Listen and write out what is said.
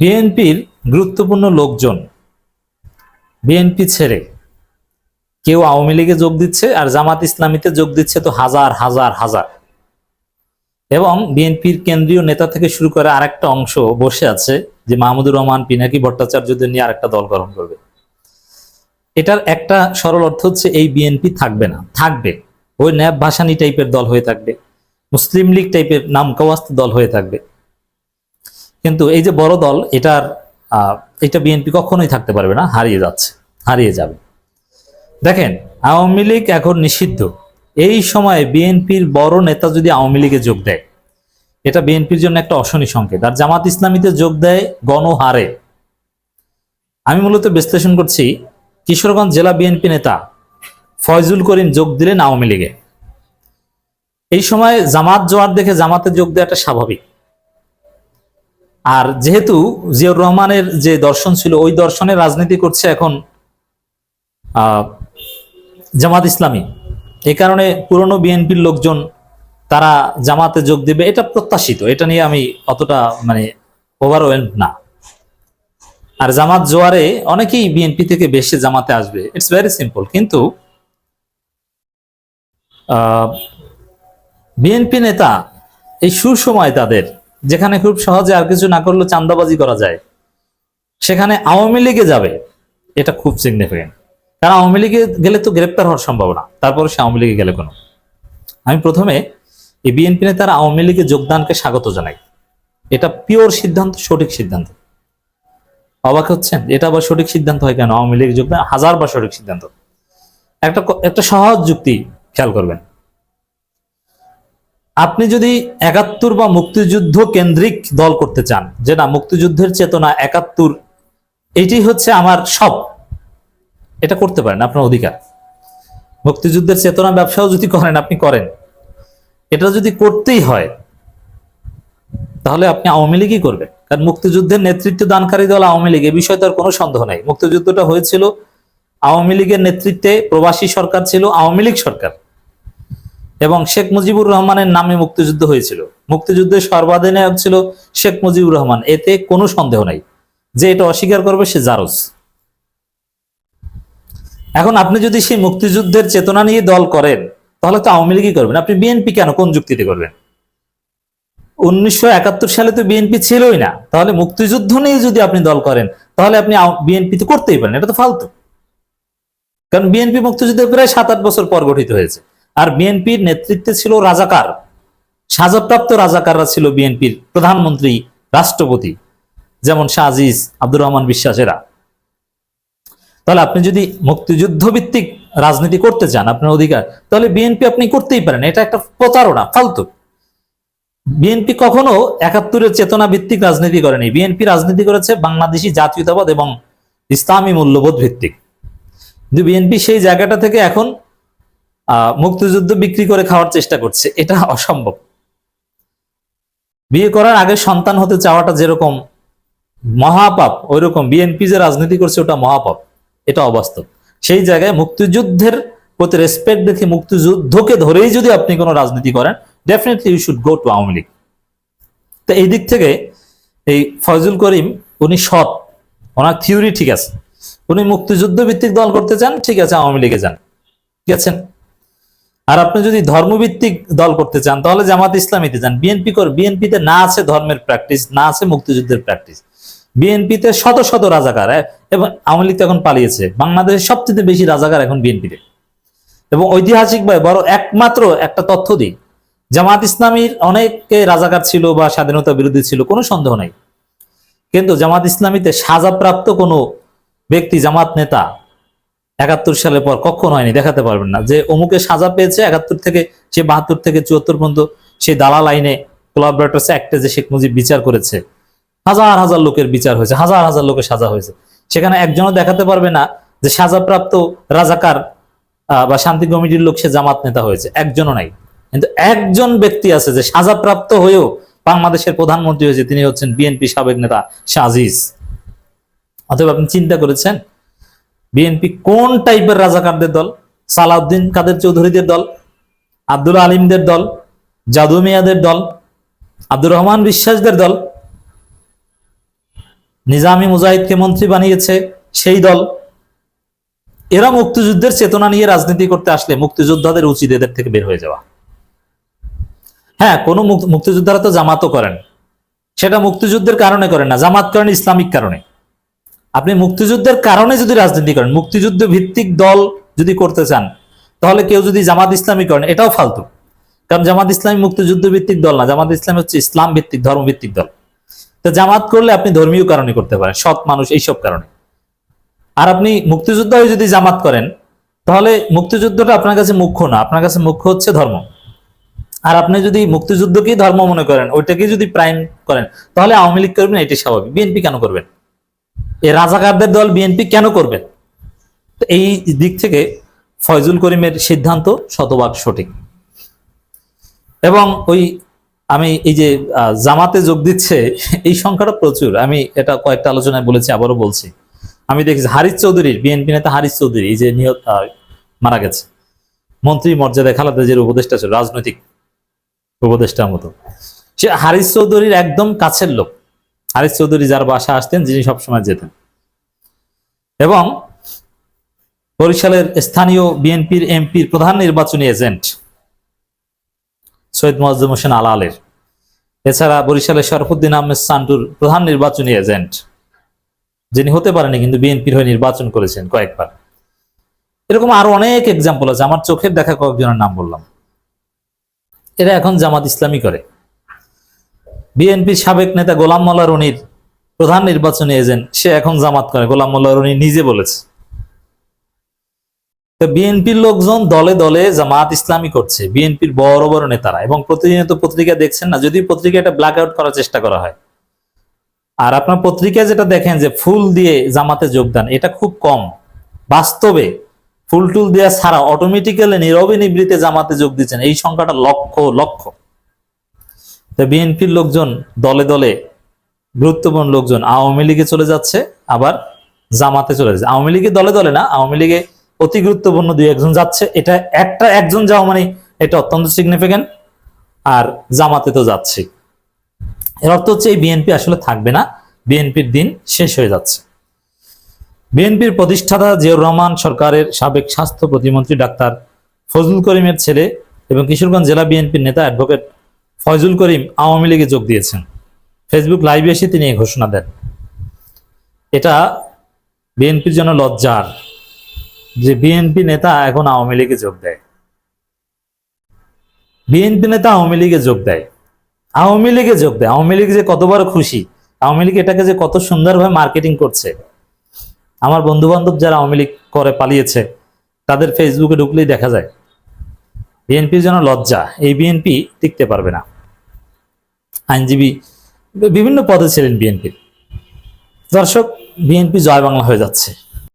বিএনপির গুরুত্বপূর্ণ লোকজন বিএনপি ছেড়ে কেউ আওয়ামী লীগে যোগ দিচ্ছে আর জামাত ইসলামীতে যোগ দিচ্ছে তো হাজার হাজার হাজার। এবং বিএনপির কেন্দ্রীয় নেতা থেকে শুরু করে আরেকটা অংশ বসে আছে যে মাহমুদুর রহমান, পিনাকি ভট্টাচার্যদের নিয়ে আরেকটা দল গঠন করবে। এটার একটা সরল অর্থ হচ্ছে এই বিএনপি থাকবে না। থাকবে। ওই ন্যাব ভাসানি টাইপের দল হয়ে থাকবে। মুসলিম লীগ টাইপের নাম কাওয়াস্ত দল হয়ে থাকবে। কিন্তু এই যে বড় দল, এটার এটা বিএনপি কখনোই থাকতে পারবে না, হারিয়ে যাচ্ছে, হারিয়ে যাবে। দেখেন, আওয়ামী লীগ এখন নিষিদ্ধ। এই সময়ে বিএনপির বড় নেতা যদি আওয়ামী লীগে যোগ দেয়, এটা বিএনপির জন্য একটা অশনি সংকেত। আর জামাত ইসলামীতে যোগ দেয় গণহারে। আমি মূলত বিশ্লেষণ করছি, কিশোরগঞ্জ জেলা বিএনপি নেতা ফয়জুল করিম যোগ দিলেন আওয়ামী লীগে। এই সময় জামাত জোয়ার দেখে জামাতে যোগ দেওয়াটা স্বাভাবিক। আর যেহেতু জিয়াউর রহমানের যে দর্শন ছিল, ওই দর্শনে রাজনীতি করছে এখন জামাত ইসলামী। এই কারণে পুরনো বিএনপির লোকজন, তারা জামাতে যোগ দেবে, এটা প্রত্যাশিত। এটা নিয়ে আমি অতটা মানে ওভারওয়েল না। আর জামাত জোয়ারে অনেকেই বিএনপি থেকে বেশি জামাতে আসবে। ইটস ভেরি সিম্পল কিন্তু বিএনপি নেতা এই সুসময় তাদের যেখানে খুব সহজে আর কিছু না করলেও চান্দাবাজি করা যায়, সেখানে আওয়ামী লীগে যাবে, এটা খুব সিগনিফিকেন্ট কারণ আওয়ামী লীগে গেলে তো গ্রেপ্তার হওয়ার সম্ভাবনা, তারপরে সে আওয়ামী লীগে গেলে কোনো। আমি প্রথমে এই বিএনপি নেতারা আওয়ামী লীগে যোগদানকে স্বাগত জানাই। এটা পিওর সিদ্ধান্ত, সঠিক সিদ্ধান্ত। অবাক হচ্ছেন? এটা আবার সঠিক সিদ্ধান্ত হয় কেন? আওয়ামী লীগ যোগদান, হাজার বা সঠিক সিদ্ধান্ত। একটা একটা সহজ যুক্তি খেয়াল করবেন। আপনি যদি একাত্তর বা মুক্তিযুদ্ধ কেন্দ্রিক দল করতে চান, যে না, মুক্তিযুদ্ধের চেতনা একাত্তর, এটি হচ্ছে আমার সব। এটা করতে পারেন, আপনার অধিকার। মুক্তিযুদ্ধের চেতনা ব্যবসাও যদি করেন, আপনি করেন। এটা যদি করতেই হয়, তাহলে আপনি আওয়ামী লীগই করবেন। কারণ মুক্তিযুদ্ধের নেতৃত্ব দানকারী দল আওয়ামী লীগ, এ বিষয়ে তার কোনো সন্দেহ নাই। মুক্তিযুদ্ধটা হয়েছিল, আওয়ামী লীগের নেতৃত্বে প্রবাসী সরকার ছিল, আওয়ামী লীগ সরকার। এবং শেখ মুজিবুর রহমানের নামে মুক্তিযুদ্ধ হয়েছিল। মুক্তিযুদ্ধের সর্বাধিনায়ক ছিল শেখ মুজিবুর রহমান। এতে কোনো সন্দেহ নাই। যে এটা অস্বীকার করবে সে জারজ। এখন আপনি যদি সেই মুক্তিযুদ্ধের চেতনা নিয়ে দল করেন, তাহলে তো আওয়ামী লীগই করবেন। আপনি বিএনপি কেন? কোন যুক্তিতে করবেন? উনিশশো একাত্তর সালে তো বিএনপি ছিলই না। তাহলে মুক্তিযুদ্ধ নিয়ে যদি আপনি দল করেন, তাহলে আপনি বিএনপি তো করতেই পারেন। এটা তো ফালতু। কারণ বিএনপি মুক্তিযুদ্ধের প্রায় সাত আট বছর পর গঠিত হয়েছে। আর বিএনপির নেতৃত্বে ছিল রাজাকার। সাজাপ্রাপ্ত রাজাকাররা ছিল বিএনপির প্রধানমন্ত্রী, রাষ্ট্রপতি, যেমন শাহ আজিজ, আব্দুর রহমান বিশ্বাসেরা তাহলে আপনি যদি মুক্তিযুদ্ধ ভিত্তিক রাজনীতি করতে চান আপনার অধিকার, তাহলে বিএনপি আপনি করতেই পারেন। এটা একটা প্রতারণা, ফালতু। বিএনপি কখনো একাত্তরের চেতনা ভিত্তিক রাজনীতি করেনি। বিএনপি রাজনীতি করেছে বাংলাদেশি জাতীয়তাবাদ এবং ইসলামী মূল্যবোধ ভিত্তিক। কিন্তু বিএনপি সেই জায়গাটা থেকে এখন মুক্তিযুদ্ধ বিক্রি করে খাওয়ার চেষ্টা করছে। এটা অসম্ভব। বিয়ে করার আগে সন্তান হতে চাওয়াটা যেরকম মহাপাপ ওই রকম বিএনপি যে রাজনীতি করছে ওটা মহাপাপ। এটা অবাস্তব। সেই জায়গায় মুক্তিযুদ্ধের প্রতি রেসপেক্ট দেখে মুক্তিযুদ্ধকে ধরেই যদি আপনি কোনো রাজনীতি করেন definitely you should go to Awami League. তো এই দিক থেকে এই ফয়জুল করিম, উনি সৎ। ওনার থিওরি ঠিক আছে। উনি মুক্তিযুদ্ধ ভিত্তিক দল করতে চান, ঠিক আছে, আওয়ামী লীগে যান। ঠিক আছে? আর আপনি যদি ধর্মভিত্তিক দল করতে চান তাহলে জামাত ইসলামীতে যান। বিএনপি কর বিএনপিতে না আছে ধর্মের প্র্যাকটিস না আছে মুক্তিযুদ্ধের প্র্যাকটিস বিএনপিতে শত শত রাজাকার হ্যাঁ, এবং আওয়ামী লীগ এখন পালিয়েছে। বাংলাদেশের সবচেয়ে বেশি রাজাকার এখন বিএনপিতে এবং ঐতিহাসিক ভাবে বড় একমাত্র একটা তথ্য দিই জামাত ইসলামীর অনেকে রাজাকার ছিল বা স্বাধীনতা বিরোধী ছিল কোনো সন্দেহ নাই। কিন্তু জামাত ইসলামীতে সাজাপ্রাপ্ত কোনো ব্যক্তি জামাত নেতা একাত্তর সালের পর কখন হয়নি, দেখাতে পারবেন না। যে অমুকে সাজা পেয়েছে একাত্তর থেকে, সে বাহাত্তর থেকে চুয়াত্তর পর্যন্ত সেই দালাল আইনে কোলাবরেটার্স অ্যাক্টে যে শেখ মুজিব বিচার করেছে, হাজার হাজার লোকের বিচার হয়েছে, হাজার হাজার লোকের সাজা হয়েছে। সেখানে একজনও দেখাতে পারবে না যে সাজাপ্রাপ্ত রাজাকার বা শান্তি কমিটির লোক সে জামাত নেতা হয়েছে, একজনও নাই। কিন্তু একজন ব্যক্তি আছে যে সাজাপ্রাপ্ত হয়েও বাংলাদেশের প্রধানমন্ত্রী হয়েছে, তিনি হচ্ছেন বিএনপি সাবেক নেতা শাহিজ অথবা আপনি চিন্তা করেছেন বিএনপি কোন টাইপের রাজাকারদের দল? সালাউদ্দিন কাদের চৌধুরীদের দল? আব্দুল আলিমদের দল? জাদু মিয়াদের দল? আব্দুর রহমান বিশ্বাসদের দল? নিজামী মুজাহিদকে মন্ত্রী বানিয়েছে সেই দল। এরা মুক্তিযুদ্ধের চেতনা নিয়ে রাজনীতি করতে আসলে মুক্তিযোদ্ধাদের উচিত এদের থেকে বের হয়ে যাওয়া। হ্যাঁ কোনো মুক- মুক্তিযোদ্ধারা তো জামাতও করেন। সেটা মুক্তিযুদ্ধের কারণে করেন না, জামাত করেন ইসলামিক কারণে। আপনি মুক্তিযুদ্ধের কারণে যদি রাজনীতি করেন, মুক্তিযুদ্ধ ভিত্তিক দল যদি করতে চান, তাহলে কেউ যদি জামাত ইসলামী করেন, এটাও ফালতু। কারণ জামাত ইসলামী মুক্তিযুদ্ধ ভিত্তিক দল না, জামাত ইসলামী হচ্ছে ইসলাম ভিত্তিক, ধর্ম ভিত্তিক দল। তো জামাত করলে আপনি ধর্মীয় কারণে করতে পারেন, সৎ মানুষ, এইসব কারণে। আর আপনি মুক্তিযুদ্ধ হয়ে যদি জামাত করেন, তাহলে মুক্তিযুদ্ধটা আপনার কাছে মুখ্য না, আপনার কাছে মুখ্য হচ্ছে ধর্ম। আর আপনি যদি মুক্তিযুদ্ধকেই ধর্ম মনে করেন ওইটাকে যদি প্রাইম করেন, তাহলে আওয়ামী লীগ করবেন এটি স্বাভাবিক। বিএনপি কেন করবেন? এই রাজাকারদের দল বিএনপি কেন করবেন তো এই দিক থেকে ফয়জুল করিমের সিদ্ধান্ত শতভাগ সঠিক। এবং ওই আমি এই যে জামাতে যোগ দিচ্ছে, এই সংখ্যাটা প্রচুর। আমি এটা কয়েকটা আলোচনায় বলেছি, আবারও বলছি। আমি দেখেছি হারিস চৌধুরীর, বিএনপি নেতা হারিস চৌধুরী, এই যে নিহত মারা গেছে। মন্ত্রী মর্যাদা খালাদা যে উপদেষ্টা ছিল, রাজনৈতিক উপদেষ্টার মতো। সে হারিস চৌধুরীর একদম কাছের লোক। হারিস চৌধুরী যার বাসা আসতেন, যিনি সবসময় যেতেন। এবং বরিশালের স্থানীয় বিএনপির এমপির প্রধান নির্বাচনী এজেন্ট সৈয়দ মোয়াজ্জম হোসেন আলালের। এছাড়া বরিশালের শরফুদ্দিন আহমেদ সান্টুর প্রধান নির্বাচনী এজেন্ট, যিনি হতে পারেনি, কিন্তু বিএনপির হয়ে নির্বাচন করেছেন কয়েকবার। এরকম আরও অনেক এক্সাম্পল আছে, আমার চোখের দেখা কয়েকজনের নাম বললাম। এরা এখন জামাত ইসলামী করে। বিএনপির সাবেক নেতা গোলাম মোল্লা রনির প্রধান নির্বাচনী এজেন্ট, সে এখন জামাত করে। গোলাম মোল্লা রনি নিজে বলেছে। তো বিএনপির লোকজন দলে দলে জামাত ইসলামী করছে, বিএনপির বড় বড় নেতারা। এবং প্রতিনিয়ত পত্রিকা দেখছেন না যদি পত্রিকা এটা ব্ল্যাক আউট করার চেষ্টা করা হয়। আর আপনার পত্রিকায় যেটা দেখেন যে ফুল দিয়ে জামাতে যোগদান, এটা খুব কম। বাস্তবে ফুল টুল দেওয়া ছাড়া অটোমেটিক্যালি নীরবে নিবৃতে জামাতে যোগ দিচ্ছেন, এই সংখ্যাটা লক্ষ লক্ষ। বিএনপির লোকজন দলে দলে গুরুত্বপূর্ণ লোকজন আওয়ামী লীগে চলে যাচ্ছে, আবার জামাতে চলে যাচ্ছে। আওয়ামী লীগের দলে দলে না, আওয়ামী লীগে অতি গুরুত্বপূর্ণ দুই একজন যাচ্ছে। এটা একটা একজন যাওয়া মানে এটা অত্যন্ত সিগনিফিকেন্ট আর জামাতে তো যাচ্ছে এর অর্থ হচ্ছে এই বিএনপি আসলে থাকবে না, বিএনপির দিন শেষ হয়ে যাচ্ছে। বিএনপির প্রতিষ্ঠাতা জিয়াউর রহমান সরকারের সাবেক স্বাস্থ্য প্রতিমন্ত্রী ডাক্তার ফজলুল করিমের ছেলে এবং কিশোরগঞ্জ জেলা বিএনপির নেতা অ্যাডভোকেট ফয়জুল করিম আওয়ামী লীগে যোগ দিয়েছেন। ফেসবুক লাইভে এসে তিনি এই ঘোষণা দেন। এটা বিএনপির জন্য লজ্জার যে বিএনপি নেতা এখন আওয়ামী লীগে যোগ দেয়। বিএনপি নেতা আওয়ামী লীগে যোগ দেয়। আওয়ামী লীগে যোগ দেয়। আওয়ামী লীগ যে কত বড় খুশি, আওয়ামী লীগ এটাকে যে কত সুন্দরভাবে মার্কেটিং করছে। আমার বন্ধু বান্ধব যারা আওয়ামী লীগ করে পালিয়েছে, তাদের ফেসবুকে ঢুকলেই দেখা যায়। বিএনপির জন্য লজ্জা, এই বিএনপি টিকতে পারবে না। আইনজীবী বিভিন্ন পদে ছিলেন বিএনপির দর্শক বিএনপি জয় বাংলা হয়ে যাচ্ছে।